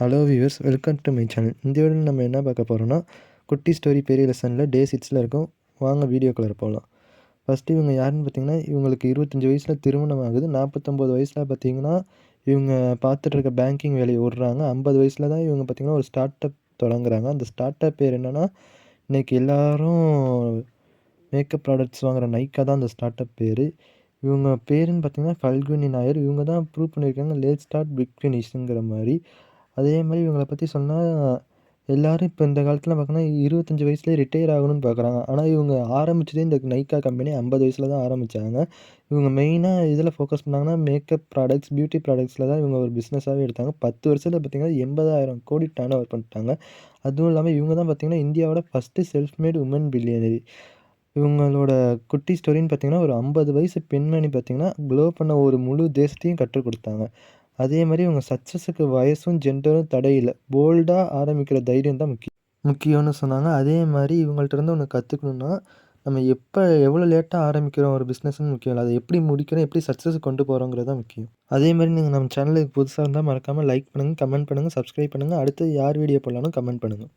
Hello viewers welcome to my channel இந்த வீடியோவில் நம்ம என்ன பார்க்க போகிறோம்னா குட்டி ஸ்டோரி பெரிய லெசனில் டே சிக்ஸில் இருக்கும். வாங்க வீடியோ கலர் போகலாம் ஃபஸ்ட்டு இவங்க யாருன்னு பார்த்தீங்கன்னா இவங்களுக்கு இருபத்தஞ்சி வயசில் திருமணம் ஆகுது. நாற்பத்தொம்போது வயசில் பார்த்தீங்கன்னா இவங்க பார்த்துட்டு இருக்க பேங்கிங் வேலையை விடுறாங்க ஐம்பது வயசில் தான் இவங்க பார்த்திங்கன்னா ஒரு ஸ்டார்ட் அப் தொடங்குறாங்க. அந்த ஸ்டார்ட் அப் பேர் என்னென்னா இன்றைக்கி எல்லோரும் மேக்கப் ப்ராடக்ட்ஸ் வாங்குகிற நைக்கா தான் அந்த ஸ்டார்ட் அப் பேர். இவங்க பேருன்னு பார்த்தீங்கன்னா ஃபல்குனி நாயர் இவங்க தான் ப்ரூவ் பண்ணியிருக்காங்க லேட் ஸ்டார்ட் பிக் ஃபினிஷுங்கிற மாதிரி. அதே மாதிரி இவங்கள பற்றி சொன்னால் எல்லோரும் இப்போ இந்த காலத்தில் பார்க்கணும்னா இருபத்தஞ்சி வயசுலேயே ரிட்டையர் ஆகணும்னு பார்க்குறாங்க ஆனால் இவங்க ஆரம்பித்ததே இந்த நைக்கா கம்பெனி ஐம்பது வயசில் தான் ஆரம்பித்தாங்க இவங்க மெயினாக இதில் ஃபோக்கஸ் பண்ணாங்கன்னா மேக்கப் ப்ராடக்ட்ஸ் பியூட்டி ப்ராடக்ட்ஸில் தான் இவங்க ஒரு பிஸ்னஸாகவே எடுத்தாங்க. பத்து வருஷத்தில் பார்த்திங்கன்னா எண்பதாயிரம் கோடி டர்ன் ஓவர் பண்ணிட்டாங்க. அதுவும் இல்லாமல் இவங்க தான் பார்த்திங்கன்னா இந்தியாவோட first self made woman billionaire இவங்களோட குட்டி ஸ்டோரின்னு பார்த்திங்கன்னா ஒரு ஐம்பது வயசு பெண்மணி பார்த்திங்கன்னா க்ளோ பண்ண ஒரு முழு தேசத்தையும் கற்றுக் கொடுத்தாங்க. அதே மாதிரி இவங்க சக்ஸஸுக்கு வயசும் ஜெண்டரும் தடையில்லை போல்டாக ஆரம்பிக்கிற தைரியம் தான் முக்கியம். முக்கியம்னு சொன்னாங்க. அதே மாதிரி இவங்கள்ட்ட இருந்து ஒன்று கற்றுக்கணுன்னா நம்ம எப்போ எவ்வளோ லேட்டாக ஆரம்பிக்கிறோம் ஒரு பிஸ்னஸ்னு முக்கியம் இல்லை. அதை எப்படி முடிக்கிறோம் எப்படி சக்ஸஸ் கொண்டு போகிறோங்கிறது தான் முக்கியம். அதே மாதிரி நீங்கள் நம்ம சேனலுக்கு புதுசாக இருந்தால் மறக்காமல் லைக் பண்ணுங்கள் கமெண்ட் பண்ணுங்கள் சப்ஸ்கிரைப் பண்ணுங்கள் அடுத்து யார் வீடியோ போடலான்னு கமெண்ட் பண்ணுங்கள்